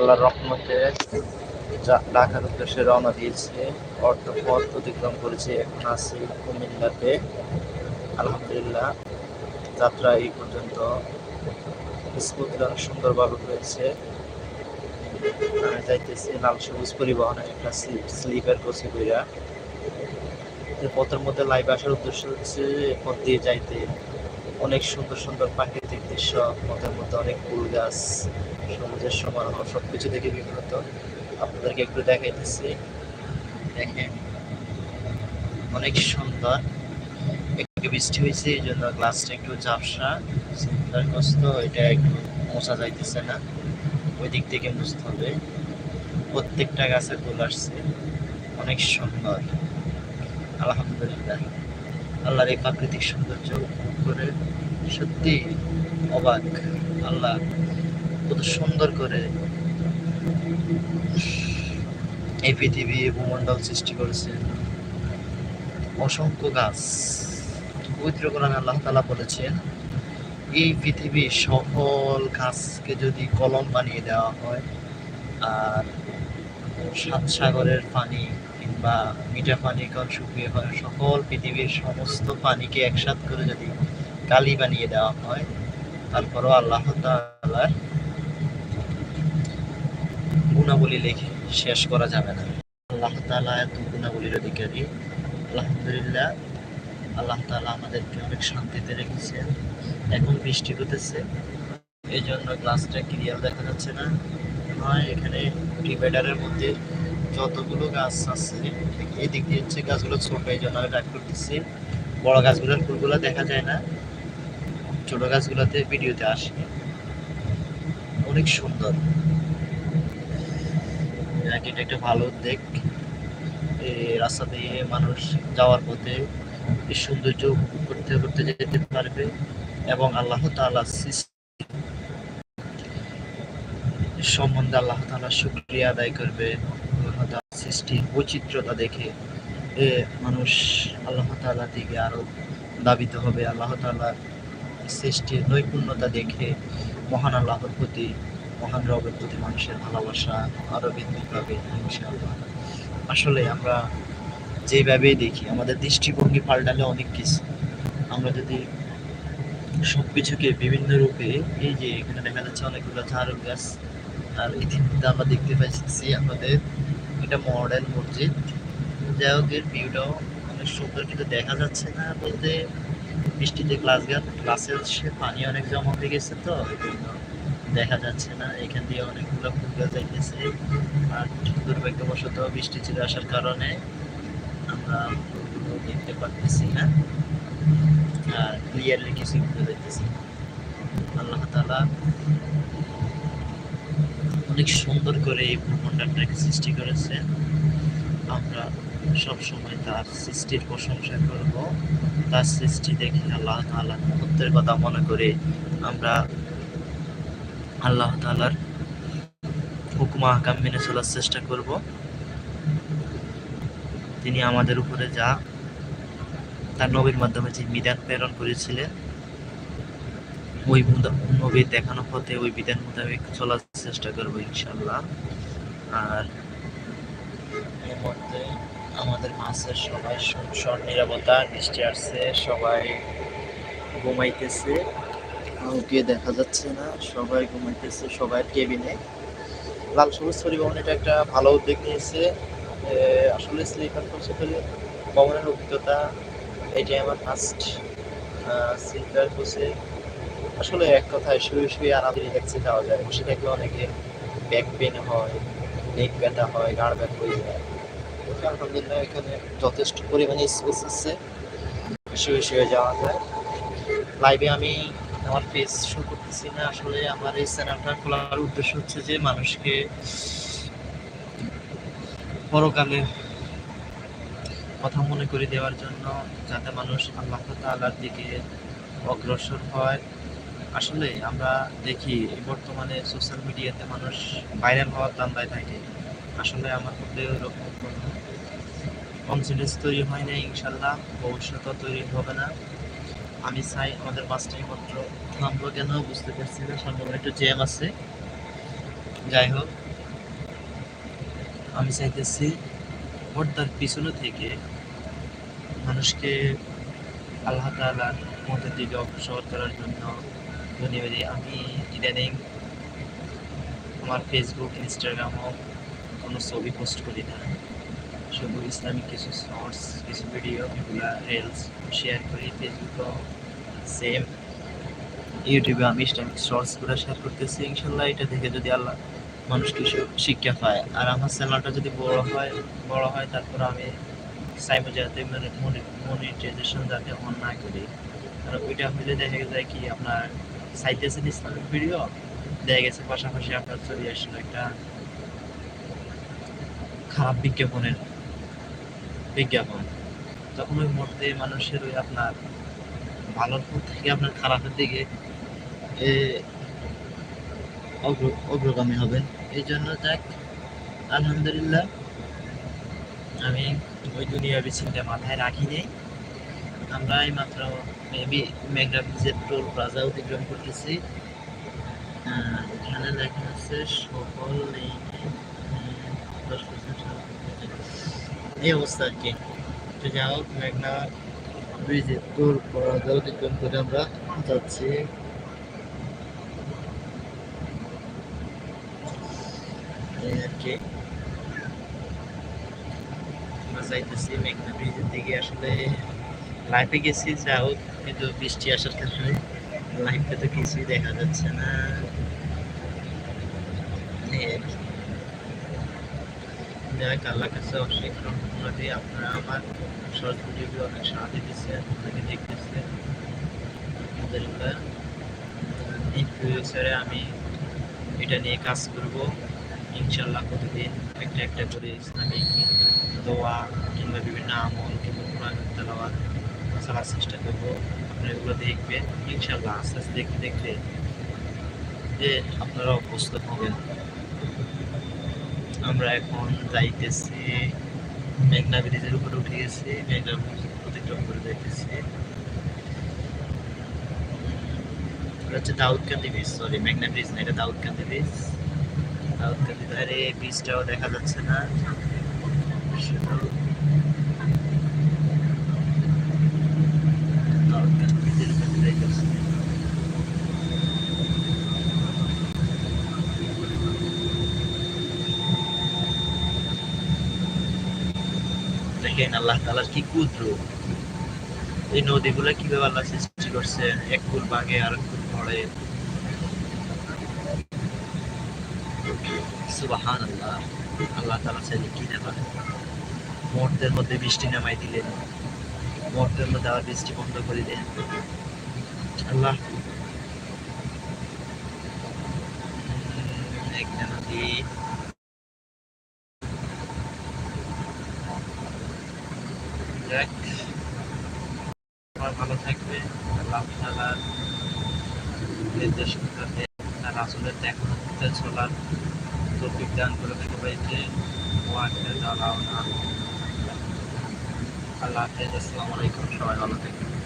আল্লাহর রহমতে ঢাকার উদ্দেশ্যে রওনা দিয়েছে অর্ধ পথ অতিক্রম করেছে, এখন আছি কুমিল্লাতে। আলহামদুলিল্লাহ, যাত্রা এই পর্যন্ত অনেক সুন্দরভাবে হয়েছে। আমি যাইতেছি লাল সবুজ পরিবহনে একটা স্লিপার কোচে কইরা। পথের মধ্যে লাইভ আসার উদ্দেশ্য হচ্ছে পথ দিয়ে যাইতে। অনেক সুন্দর সুন্দর প্রাকৃতিক দৃশ্য, পথের মধ্যে অনেক ফুল গাছ। সবুজের সমারোহ সবকিছু থেকে বিব্রত আপনাদেরকে একটু দেখাইতেছি। দেখেন, অনেক সুন্দর। একটু বৃষ্টি হয়েছে এই জন্য গ্লাসটা একটু ঝাপসা। চিন্তাগ্রস্ত এটা একটু মোছা যাইতেছে না। ওই দিক থেকে মুছতে হবে। প্রত্যেকটা গাছে ফুল আসছে। অনেক সুন্দর। আলহামদুলিল্লাহ। আল্লাহর এই প্রাকৃতিক সৌন্দর্য করে সত্যি অবাক। আল্লাহ কত সুন্দর করে এই পৃথিবী ভূমণ্ডল সৃষ্টি করেছে। অসংখ্য গাছ। পবিত্র কোরআন আল্লাহ তালা বলেছেন, এই পৃথিবীর সকল গাছকে যদি কলম বানিয়ে দেওয়া হয়, আর সাত সাগরের পানি কিংবা মিঠা পানি কল শুকিয়ে হয়, সকল পৃথিবীর সমস্ত পানিকে একসাথ করে যদি কালি বানিয়ে দেওয়া হয়, তারপরও আল্লাহ তাআলার গুণাবলী লিখে শেষ করা যাবে না। আল্লাহ তাআলা এত গুণাবলীর অধিকারী। আলহামদুলিল্লাহ, আল্লাহ তাআলা আমাদেরকে অনেক শান্তিতে রেখেছেন। এখন বৃষ্টি হতেছে এই জন্য গ্লাসটা ক্লিয়ার দেখা যাচ্ছে না। হয়, এখানে ডিভাইডারের মধ্যে যতগুলো গাছ আছে এই দিক দিয়ে হচ্ছে গাছগুলো ছোট, এই জন্য আমি রাগ করতেছি। বড় গাছগুলোর ফুলগুলো দেখা যায় না। ছোট গাছগুলোতে ভিডিওতে আসে। অনেক সুন্দর। যাক, এটা একটা ভালো উদ্যোগ এই রাস্তা দিয়ে মানুষ যাওয়ার পথে এই সৌন্দর্য করতে করতে যেতে পারবে এবং আল্লাহ তাআলা সম্বন্ধে আল্লাহ তাআলা শুকরিয়া আদায় করবে। সৃষ্টির বৈচিত্র্যতা দেখে এ মানুষ আল্লাহ তাআলার দিকে আরও দাবিত হবে। আল্লাহ তাআলার সৃষ্টির নৈপুণ্যতা দেখে মহান আল্লাহর প্রতি মহান রবের প্রতি মানুষের ভালোবাসা আরও বৃদ্ধি পাবে আসলে আমরা যেভাবেই দেখি, আমাদের দৃষ্টিভঙ্গি পাল্টালে অনেক কিছু। আমরা যদি সব কিছুকে বিভিন্ন রূপে, এই যে এখানে দেখা যাচ্ছে অনেকগুলো ঝাড়ু গাছ, আর ইতিমধ্যে আমরা দেখতে পাচ্ছি আমাদের এটা মডেল মসজিদ। যাই হোক, এর ভিউটাও অনেক সুন্দর, কিন্তু দেখা যাচ্ছে না বলতে বৃষ্টিতে গ্লাস গাছ গ্লাসের সে পানি অনেক জমা হয়ে গেছে তো। দেখা যাচ্ছে না। এখান দিয়ে অনেকগুলো ফুল গাছ যাইতেছে। আর দুর্ভাগ্যবশত বৃষ্টি চলে আসার কারণে আমরা ফুলগুলো দেখতে পারতেছি না। আর ক্লিয়ারলি কিছু পারতেছি না। আল্লাহ তালা অনেক সুন্দর করে এই ভূমণ্ডলটাকে সৃষ্টি করেছেন। আমরা সব সময় তার সৃষ্টির প্রশংসা করব। তার সৃষ্টি দেখে আল্লাহ তাআলার মহত্বের কথা মনে করে আমরা আল্লাহ তাআলার হুকুম আহকাম মেনে চলার চেষ্টা করব। তিনি আমাদের উপরে যা তার নবীর মাধ্যমে যে বিধান প্রেরণ করেছিলেন, ওই নবীর দেখানো পথে ওই বিধান মোতাবেক চলার চেষ্টা করব ইনশাল্লাহ আর এর মধ্যে আমাদের মাছের সবাই নিরাপত্তা বৃষ্টি আসছে, সবাই ঘুমাইতেছে। কাউকে দেখা যাচ্ছে না, সবাই ঘুমাইতেছে, সবাই কেবিনে লাল সবুজ পরিবহন এটা একটা ভালো উদ্যোগ নিয়েছে। আসলে স্লিপার কোচে করে অভিজ্ঞতা, এটাই আমার ফার্স্ট স্লিপার কোচে আসলে এক কথায়, শুয়ে শুয়ে আরামে রিল্যাক্সে যাওয়া যায়। বসে থাকলে অনেকে ব্যাক পেন হয় নেক ব্যথা হয় গাড় ব্যথা হয়ে যায়। আলহামদুলিল্লাহ এখানে যথেষ্ট পরিমাণে স্পেস আছে। শুয়ে শুয়ে যাওয়া যায়। লাইভে আমি আমার ফেস শো করতেছি না। আসলে আমার এই চ্যানেলটা খোলার উদ্দেশ্য হচ্ছে যে মানুষকে পরকালে কথা মনে করে দেওয়ার জন্য যাতে মানুষ আল্লাহ তাআলার দিকে অগ্রসর হয়। আসলে আমরা দেখি বর্তমানে সোশ্যাল মিডিয়াতে মানুষ ভাইরাল হওয়ার ধান্দায় থাকে। আসলে আমার মধ্যে ওরকম কোনো কনফিডেন্স তৈরি হয় না ইনশাল্লাহ ভবিষ্যতেও তৈরি হবে না। আমি চাই আমাদের বাসটাই মাত্র থামবো কেন বুঝতে পারছি না, সামনে একটু জ্যাম আছে। যাই হোক, আমি চাইতেছি পর্দার পিছনে থেকে মানুষকে আল্লাহ তালার মধ্যে দিকে অগ্রসর করার জন্য ধন্যবাদ আমি ইদানিং আমার ফেসবুক ইনস্টাগ্রামও কোনো ছবি পোস্ট করি না। শুধু ইসলামিক কিছু শর্টস কিছু ভিডিও এগুলা রিলস শেয়ার করি ফেসবুকও সেম ইউটিউবে আমি ইসলামিক শর্টসগুলো শেয়ার করতেছি, ইনশাল্লাহ এটা দেখে যদি আল্লাহ মানুষ কিছু শিক্ষা পায়। আর আমার চ্যানেলটা যদি বড় হয় বড় হয়, তারপর আমি চাইব যাতে মানে মনিটাইজেশন যাতে অন না করি। আর ওইটা হলে দেখা যায় কি, আপনার সাইতেছেন ইসলামিক ভিডিও দেখা গেছে পাশাপাশি আপনার চলে আসলো একটা খারাপ বিজ্ঞাপনের বিজ্ঞাপন। তখন ওই মধ্যে মানুষের ওই আপনার ভালোর থেকে আপনার খারাপের দিকে অগ্রগামী হবেন। এই জন্য যাক, আলহামদুলিল্লাহ, আমি ওই দুনিয়াবি চিন্তা মাথায় রাখি নেই। আমরা এই মাত্র মেবি মেঘনা ব্রিজের টোল প্লাজা অতিক্রম করতেছি। এখানে লেখা আছে সকল লেনে দশ percent এই অবস্থা আর কি। তো যাই হোক, মেঘনা ব্রিজের টোল প্লাজা অতিক্রম করে আমরা যাচ্ছি। এই আর কি। আমরা যাইতেছি মেঘনা ব্রিজের দিকে। আসলে লাইফে গেছি যা হোক, কিন্তু বৃষ্টি আসার কারণে লাইফে তো কিছুই দেখা যাচ্ছে না। আর কি। যাক আল্লাহ কাছে অশেষ রহমতি। আপনারা আমার শর্ট ভিডিওগুলো অনেক সাহায্য দিচ্ছে অনেকে দেখতেছে আলহামদুলিল্লাহ। ইন ফিউচারে আমি এটা নিয়ে কাজ করব। ইনশাল্লাহ প্রতিদিন একটা একটা করে ইসলামিক দোয়া কিংবা বিভিন্ন আমল কিংবা কোরআন চলার চেষ্টা করব। আপনারা এগুলো দেখবেন ইনশাল্লাহ আস্তে আস্তে দেখতে দেখতে যে আপনারা অভ্যস্ত হবেন। আমরা এখন যাইতেছি, মেঘনা ব্রিজের উপরে উঠে গেছি, মেঘনা ব্রিজ অতিক্রম করে যাইতেছি। হচ্ছে দাউদকান্দি ব্রিজ সরি মেঘনা ব্রিজ না, এটা দাউদকান্দি ব্রিজ। দাউদকান্দি ধারে ব্রিজটাও দেখা যাচ্ছে না শুধু দাউদকান্দি ব্রিজের উপরে যাইতেছি দেখেন আল্লাহ তালার কি কুদ্র এই নদীগুলো কীভাবে আল্লাহ সৃষ্টি করছে? এক ফুল বাগে আর এক ফুল পড়ে সুবাহান আল্লাহ আল্লাহ তালা চাইলে কি মুহূর্তের মধ্যে বৃষ্টি নামাই দিলেন। মুহূর্তের মধ্যে আবার বৃষ্টি বন্ধ করে দেন। আল্লাহ। একটা নদী। যাক। ভালো থাকবে। আল্লাহ তালার নির্দেশ করতে তার আসলে দেখতে চলার তৌফিক দান করে সবাইকে। ওয়াকে দাঁড়াও না আল্লাহ হাফেজ। আসসালামু আলাইকুম। সবাই ভালো থাকবেন।